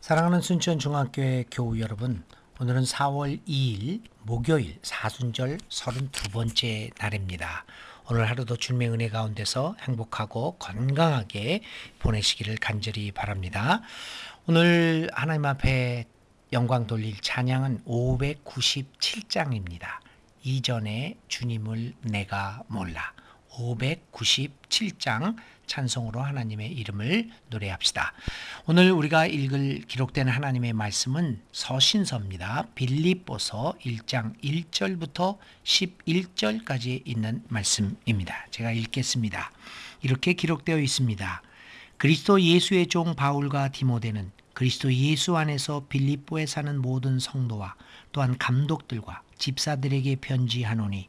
사랑하는 순천중학교의 교우 여러분, 오늘은 4월 2일 목요일 사순절 32번째 날입니다. 오늘 하루도 주님의 은혜 가운데서 행복하고 건강하게 보내시기를 간절히 바랍니다. 오늘 하나님 앞에 영광 돌릴 찬양은 597장입니다. 이전에 주님을 내가 몰라. 597장 찬송으로 하나님의 이름을 노래합시다. 오늘 우리가 읽을 기록된 하나님의 말씀은 서신서입니다. 빌립보서 1장 1절부터 11절까지 있는 말씀입니다. 제가 읽겠습니다. 이렇게 기록되어 있습니다. 그리스도 예수의 종 바울과 디모데는 그리스도 예수 안에서 빌립보에 사는 모든 성도와 또한 감독들과 집사들에게 편지하노니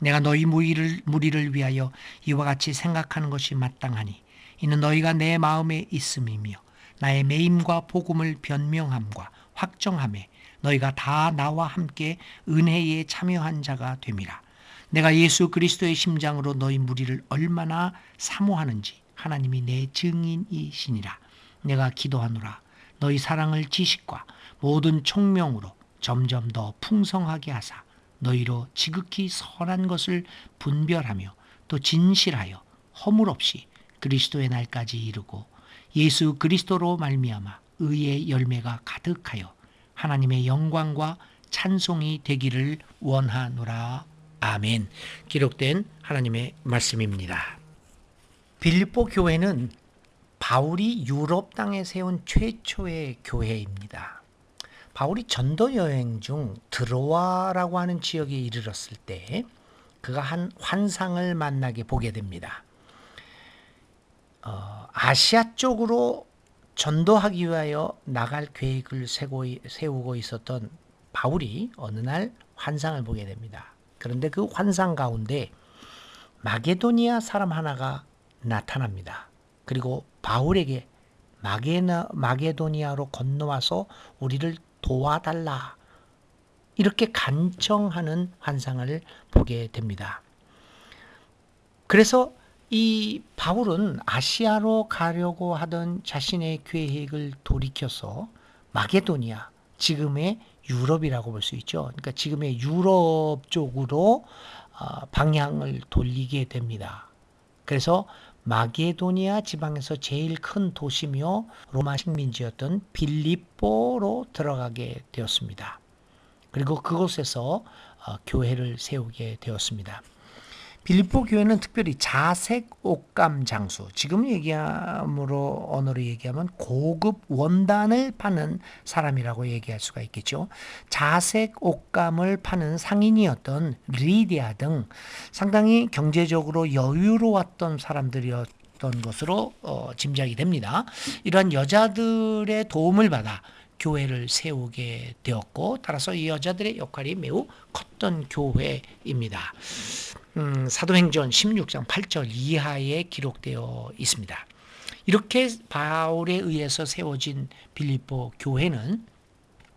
내가 너희 무리를, 무리를 위하여 이와 같이 생각하는 것이 마땅하니 이는 너희가 내 마음에 있음이며 나의 매임과 복음을 변명함과 확정함에 너희가 다 나와 함께 은혜에 참여한 자가 됨이라. 내가 예수 그리스도의 심장으로 너희 무리를 얼마나 사모하는지 하나님이 내 증인이시니라. 내가 기도하노라. 너희 사랑을 지식과 모든 총명으로 점점 더 풍성하게 하사 너희로 지극히 선한 것을 분별하며 또 진실하여 허물 없이 그리스도의 날까지 이르고 예수 그리스도로 말미암아 의의 열매가 가득하여 하나님의 영광과 찬송이 되기를 원하노라. 아멘. 기록된 하나님의 말씀입니다. 빌립보 교회는 바울이 유럽 땅에 세운 최초의 교회입니다. 바울이 전도 여행 중 드로아라고 하는 지역에 이르렀을 때 그가 한 환상을 만나게 보게 됩니다. 어, 아시아 쪽으로 전도하기 위하여 나갈 계획을 세우고 있었던 바울이 어느 날 환상을 보게 됩니다. 그런데 그 환상 가운데 마게도니아 사람 하나가 나타납니다. 그리고 바울에게 마게나, 마게도니아로 건너와서 우리를 도와달라. 이렇게 간청하는 환상을 보게 됩니다. 그래서 이 바울은 아시아로 가려고 하던 자신의 계획을 돌이켜서 마게도니아, 지금의 유럽이라고 볼 수 있죠. 그러니까 지금의 유럽 쪽으로 어, 방향을 돌리게 됩니다. 그래서 마게도니아 지방에서 제일 큰 도시며 로마 식민지였던 빌립보로 들어가게 되었습니다. 그리고 그곳에서 어, 교회를 세우게 되었습니다. 빌립보 교회는 특별히 자색 옷감 장수, 지금 얘기함으로 언어로 얘기하면 고급 원단을 파는 사람이라고 얘기할 수가 있겠죠. 자색 옷감을 파는 상인이었던 리디아 등 상당히 경제적으로 여유로웠던 사람들이었던 것으로 어, 짐작이 됩니다. 이러한 여자들의 도움을 받아 교회를 세우게 되었고 따라서 이 여자들의 역할이 매우 컸던 교회입니다. 음, 사도행전 16장 8절 이하에 기록되어 있습니다. 이렇게 바울에 의해서 세워진 빌립보 교회는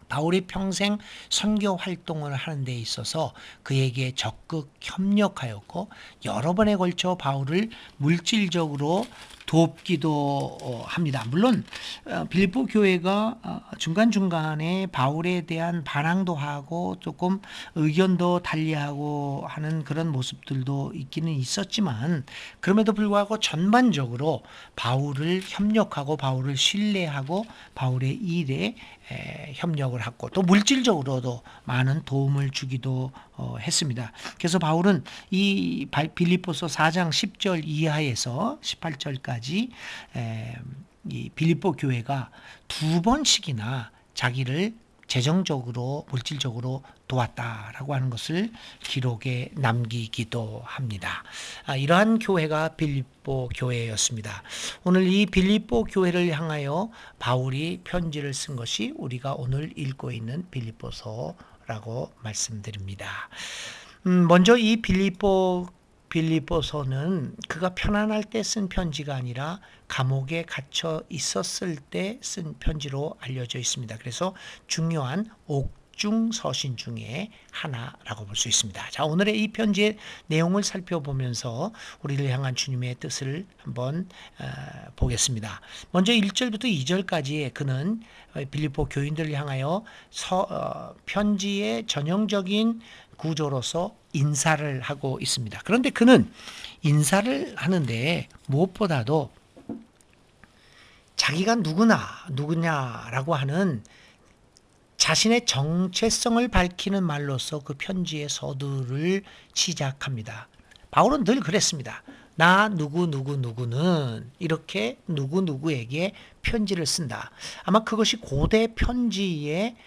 바울이 평생 선교 활동을 하는 데 있어서 그에게 적극 협력하였고 여러 번에 걸쳐 바울을 물질적으로 돕기도 어, 합니다. 물론 어, 빌립보 교회가 어, 중간중간에 바울에 대한 반항도 하고 조금 의견도 달리하고 하는 그런 모습들도 있기는 있었지만 그럼에도 불구하고 전반적으로 바울을 협력하고 바울을 신뢰하고 바울의 일에 협력을 하고 또 물질적으로도 많은 도움을 주기도 했습니다. 그래서 바울은 이 빌립보서 4장 10절 이하에서 18절까지 때까지 이 빌립보 교회가 두 번씩이나 자기를 재정적으로 물질적으로 도왔다라고 하는 것을 기록에 남기기도 합니다. 아, 이러한 교회가 빌립보 교회였습니다. 오늘 이 빌립보 교회를 향하여 바울이 편지를 쓴 것이 우리가 오늘 읽고 있는 빌립보서라고 말씀드립니다. 음, 먼저 이 빌립보 빌립보서는 그가 편안할 때 쓴 편지가 아니라 감옥에 갇혀 있었을 때 쓴 편지로 알려져 있습니다. 그래서 중요한 옥 중 서신 중에 하나라고 볼 수 있습니다. 자, 오늘의 이 편지의 내용을 살펴보면서 우리를 향한 주님의 뜻을 한번 어, 보겠습니다. 먼저 1절부터 2절까지 그는 빌립보 교인들을 향하여 서, 어, 편지의 전형적인 구조로서 인사를 하고 있습니다. 그런데 그는 인사를 하는데 무엇보다도 자기가 누구나 누구냐라고 하는 자신의 정체성을 밝히는 말로서 그 편지의 서두를 시작합니다. 바울은 늘 그랬습니다. 나 누구 누구 누구는 이렇게 누구 누구에게 편지를 쓴다. 아마 그것이 고대 편지의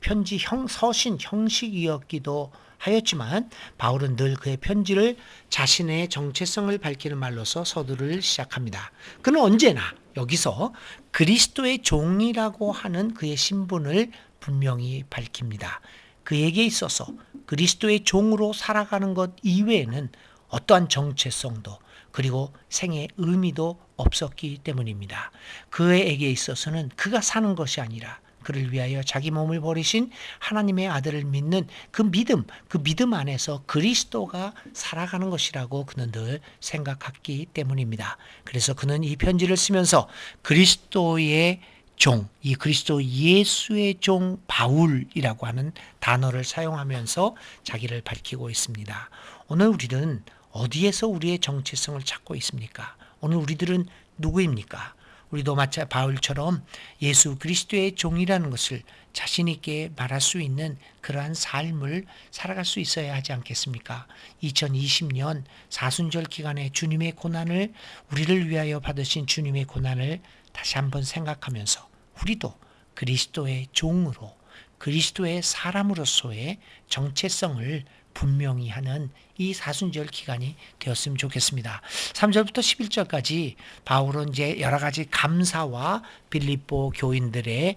편지 형 서신 형식이었기도 하였지만 바울은 늘 그의 편지를 자신의 정체성을 밝히는 말로서 서두를 시작합니다. 그는 언제나 여기서 그리스도의 종이라고 하는 그의 신분을 분명히 밝힙니다. 그에게 있어서 그리스도의 종으로 살아가는 것 이외에는 어떠한 정체성도 그리고 생의 의미도 없었기 때문입니다. 그에게 있어서는 그가 사는 것이 아니라 그를 위하여 자기 몸을 버리신 하나님의 아들을 믿는 그 믿음, 그 믿음 안에서 그리스도가 살아가는 것이라고 그는 늘 생각했기 때문입니다. 그래서 그는 이 편지를 쓰면서 그리스도의 종, 이 그리스도 예수의 종 바울이라고 하는 단어를 사용하면서 자기를 밝히고 있습니다. 오늘 우리는 어디에서 우리의 정체성을 찾고 있습니까? 오늘 우리들은 누구입니까? 우리도 마치 바울처럼 예수 그리스도의 종이라는 것을 자신 있게 말할 수 있는 그러한 삶을 살아갈 수 있어야 하지 않겠습니까? 2020년 사순절 기간에 주님의 고난을 우리를 위하여 받으신 주님의 고난을 다시 한번 생각하면서 우리도 그리스도의 종으로 그리스도의 사람으로서의 정체성을 분명히 하는 이 사순절 기간이 되었으면 좋겠습니다. 3절부터 11절까지 바울은 이제 여러 가지 감사와 빌립보 교인들의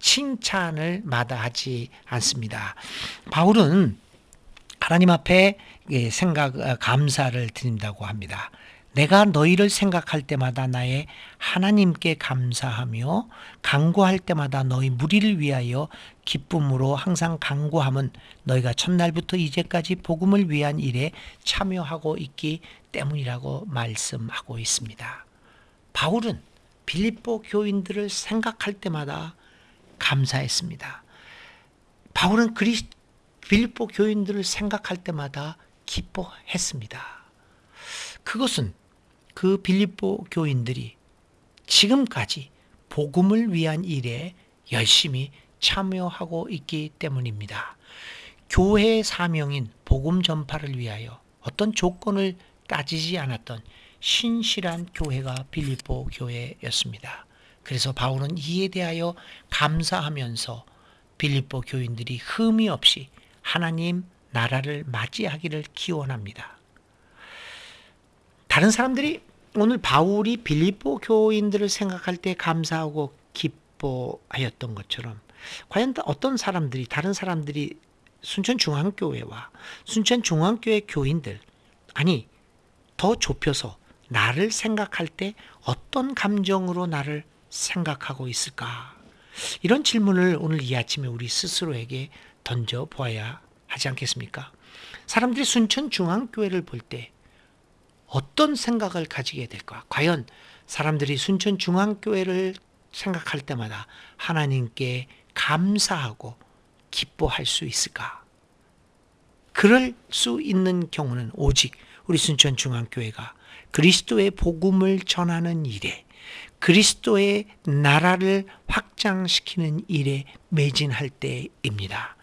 칭찬을 마다하지 않습니다. 바울은 하나님 앞에 생각 감사를 드린다고 합니다. 내가 너희를 생각할 때마다 나의 하나님께 감사하며 강구할 때마다 너희 무리를 위하여 기쁨으로 항상 강구함은 너희가 첫날부터 이제까지 복음을 위한 일에 참여하고 있기 때문이라고 말씀하고 있습니다. 바울은 빌립보 교인들을 생각할 때마다 감사했습니다. 바울은 그리 빌립보 교인들을 생각할 때마다 기뻐했습니다. 그것은 그 빌립보 교인들이 지금까지 복음을 위한 일에 열심히 참여하고 있기 때문입니다. 교회의 사명인 복음 전파를 위하여 어떤 조건을 따지지 않았던 신실한 교회가 빌립보 교회였습니다. 그래서 바울은 이에 대하여 감사하면서 빌립보 교인들이 흠이 없이 하나님 나라를 맞이하기를 기원합니다. 다른 사람들이 오늘 바울이 빌립보 교인들을 생각할 때 감사하고 기뻐하였던 것처럼 과연 어떤 사람들이 다른 사람들이 순천 중앙교회와 순천 중앙교회 교인들 아니 더 좁혀서 나를 생각할 때 어떤 감정으로 나를 생각하고 있을까? 이런 질문을 오늘 이 아침에 우리 스스로에게 던져 보아야 하지 않겠습니까? 사람들이 순천 중앙교회를 볼 때 어떤 생각을 가지게 될까? 과연 사람들이 순천 중앙교회를 생각할 때마다 하나님께 감사하고 기뻐할 수 있을까? 그럴 수 있는 경우는 오직 우리 순천 중앙교회가 그리스도의 복음을 전하는 일에 그리스도의 나라를 확장시키는 일에 매진할 때입니다.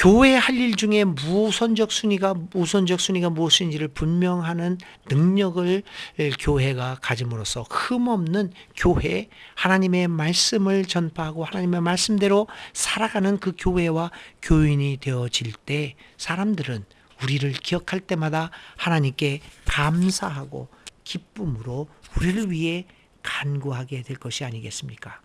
교회 할 일 중에 무선적 순위가 우선적 순위가 무엇인지를 분명하는 능력을 교회가 가짐으로써 흠없는 교회 하나님의 말씀을 전파하고 하나님의 말씀대로 살아가는 그 교회와 교인이 되어질 때 사람들은 우리를 기억할 때마다 하나님께 감사하고 기쁨으로 우리를 위해 간구하게 될 것이 아니겠습니까?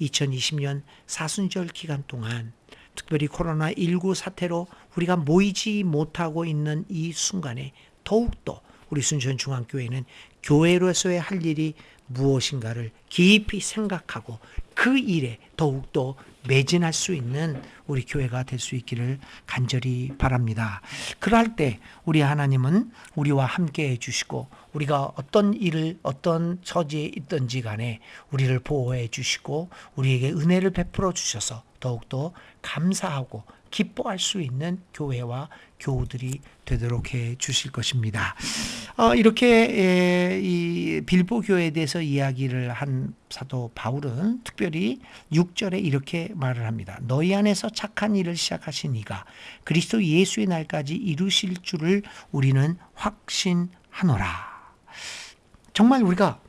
2020년 사순절 기간 동안 특별히 코로나19 사태로 우리가 모이지 못하고 있는 이 순간에 더욱더 우리 순천 중앙교회는 교회로서의 할 일이 무엇인가를 깊이 생각하고 그 일에 더욱더 매진할 수 있는 우리 교회가 될 수 있기를 간절히 바랍니다. 그럴 때 우리 하나님은 우리와 함께 해 주시고 우리가 어떤 일을 어떤 처지에 있든지 간에 우리를 보호해 주시고 우리에게 은혜를 베풀어 주셔서 더욱더 감사하고 기뻐할 수 있는 교회와 교우들이 되도록 해 주실 것입니다. 어, 이렇게 에, 이 빌보 교회에 대해서 이야기를 한 사도 바울은 특별히 6절에 이렇게 말을 합니다. 너희 안에서 착한 일을 시작하신 이가 그리스도 예수의 날까지 이루실 줄을 우리는 확신하노라. 정말 우리가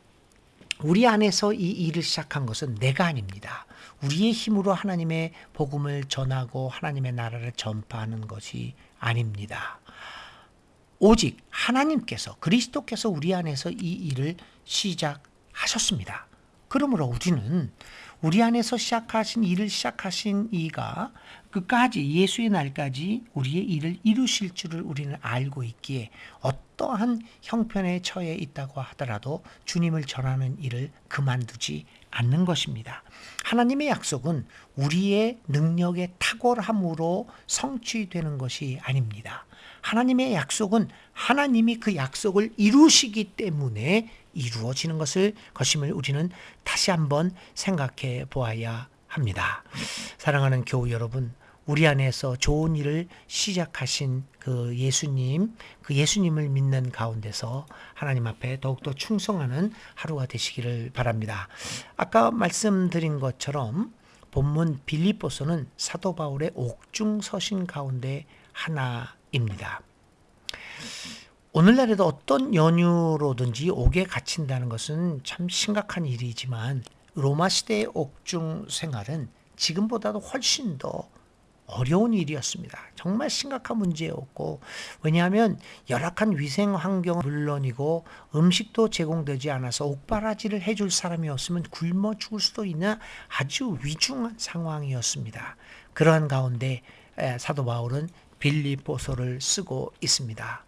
우리 안에서 이 일을 시작한 것은 내가 아닙니다. 우리의 힘으로 하나님의 복음을 전하고 하나님의 나라를 전파하는 것이 아닙니다. 오직 하나님께서 그리스도께서 우리 안에서 이 일을 시작하셨습니다. 그러므로 우리는 우리 안에서 시작하신 일을 시작하신 이가 끝까지 예수의 날까지 우리의 일을 이루실 줄을 우리는 알고 있기에 어떠한 형편에 처해 있다고 하더라도 주님을 전하는 일을 그만두지 않는 것입니다. 하나님의 약속은 우리의 능력의 탁월함으로 성취되는 것이 아닙니다. 하나님의 약속은 하나님이 그 약속을 이루시기 때문에 이루어지는 것을 것임을 우리는 다시 한번 생각해 보아야 합니다. 사랑하는 교우 여러분, 우리 안에서 좋은 일을 시작하신 그 예수님, 그 예수님을 믿는 가운데서 하나님 앞에 더욱더 충성하는 하루가 되시기를 바랍니다. 아까 말씀드린 것처럼 본문 빌립보서는 사도 바울의 옥중 서신 가운데 하나입니다. 오늘날에도 어떤 연유로든지 옥에 갇힌다는 것은 참 심각한 일이지만 로마 시대의 옥중 생활은 지금보다도 훨씬 더 어려운 일이었습니다. 정말 심각한 문제였고 왜냐하면 열악한 위생 환경은 물론이고 음식도 제공되지 않아서 옥바라지를 해줄 사람이 없으면 굶어 죽을 수도 있는 아주 위중한 상황이었습니다. 그러한 가운데 사도 바울은 빌립보서를 쓰고 있습니다.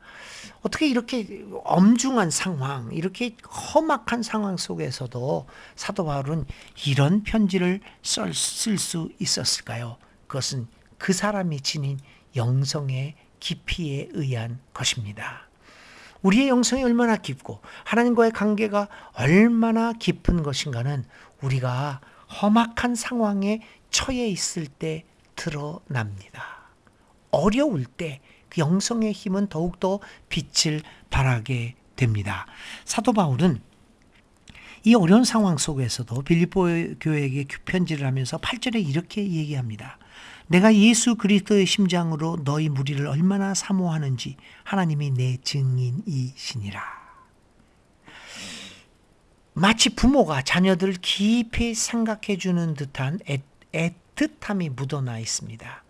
어떻게 이렇게 엄중한 상황, 이렇게 험악한 상황 속에서도 사도 바울은 이런 편지를 쓸 수 있었을까요? 그것은 그 사람이 지닌 영성의 깊이에 의한 것입니다. 우리의 영성이 얼마나 깊고 하나님과의 관계가 얼마나 깊은 것인가는 우리가 험악한 상황에 처해 있을 때 드러납니다. 어려울 때 그 영성의 힘은 더욱더 빛을 발하게 됩니다. 사도 바울은 이 어려운 상황 속에서도 빌립보 교회에게 편지를 하면서 8절에 이렇게 얘기합니다. 내가 예수 그리스도의 심장으로 너희 무리를 얼마나 사모하는지 하나님이 내 증인이시니라. 마치 부모가 자녀들을 깊이 생각해 주는 듯한 애, 애틋함이 묻어나 있습니다.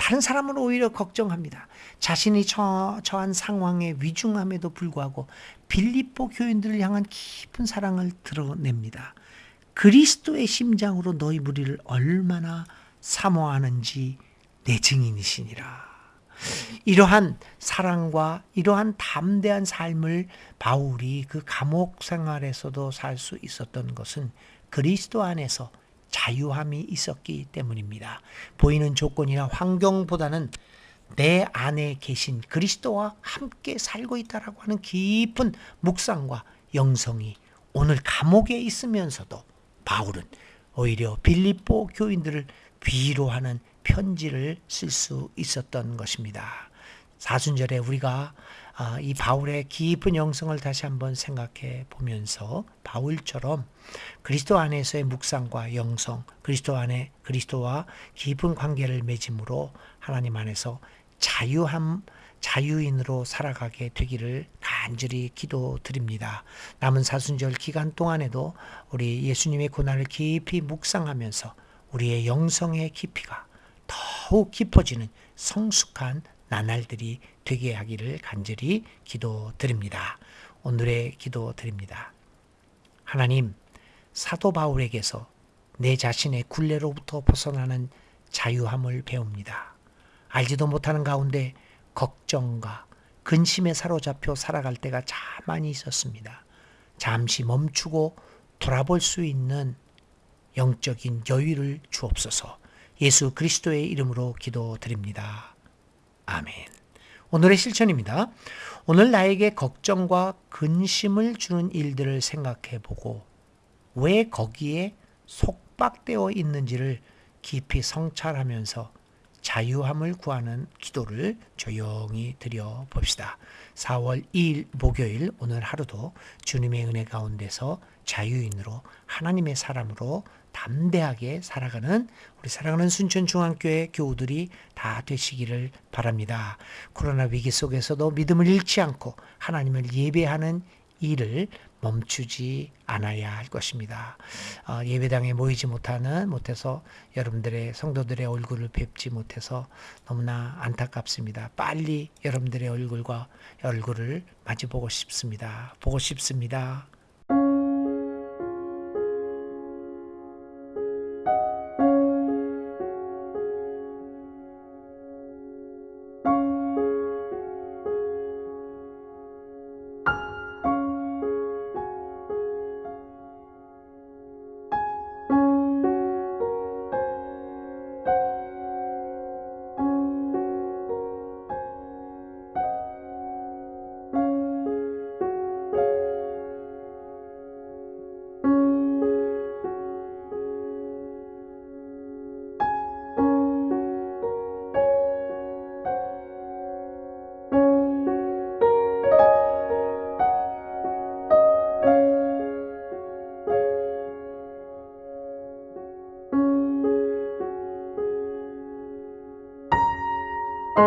다른 사람은 오히려 걱정합니다. 자신이 처, 처한 상황의 위중함에도 불구하고 빌립보 교인들을 향한 깊은 사랑을 드러냅니다. 그리스도의 심장으로 너희 무리를 얼마나 사모하는지 내 증인이시니라. 이러한 사랑과 이러한 담대한 삶을 바울이 그 감옥 생활에서도 살 수 있었던 것은 그리스도 안에서 자유함이 있었기 때문입니다. 보이는 조건이나 환경보다는 내 안에 계신 그리스도와 함께 살고 있다라고 하는 깊은 묵상과 영성이 오늘 감옥에 있으면서도 바울은 오히려 빌립보 교인들을 위로하는 편지를 쓸 수 있었던 것입니다. 사순절에 우리가 아, 이 바울의 깊은 영성을 다시 한번 생각해 보면서 바울처럼 그리스도 안에서의 묵상과 영성, 그리스도 안에 그리스도와 깊은 관계를 맺음으로 하나님 안에서 자유함 자유인으로 살아가게 되기를 간절히 기도드립니다. 남은 사순절 기간 동안에도 우리 예수님의 고난을 깊이 묵상하면서 우리의 영성의 깊이가 더욱 깊어지는 성숙한 나날들이 되게 하기를 간절히 기도드립니다. 오늘의 기도드립니다. 하나님, 사도 바울에게서 내 자신의 굴레로부터 벗어나는 자유함을 배웁니다. 알지도 못하는 가운데 걱정과 근심에 사로잡혀 살아갈 때가 참 많이 있었습니다. 잠시 멈추고 돌아볼 수 있는 영적인 여유를 주옵소서 예수 그리스도의 이름으로 기도드립니다. 아멘. 오늘의 실천입니다. 오늘 나에게 걱정과 근심을 주는 일들을 생각해 보고 왜 거기에 속박되어 있는지를 깊이 성찰하면서 자유함을 구하는 기도를 조용히 드려 봅시다. 4월 2일 목요일 오늘 하루도 주님의 은혜 가운데서 자유인으로 하나님의 사람으로 담대하게 살아가는 우리 사랑하는 순천 중앙교회 교우들이 다 되시기를 바랍니다. 코로나 위기 속에서도 믿음을 잃지 않고 하나님을 예배하는 일을 멈추지 않아야 할 것입니다. 어, 예배당에 모이지 못하는 못해서 여러분들의 성도들의 얼굴을 뵙지 못해서 너무나 안타깝습니다. 빨리 여러분들의 얼굴과 얼굴을 마주 보고 싶습니다. 보고 싶습니다.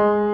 Bye.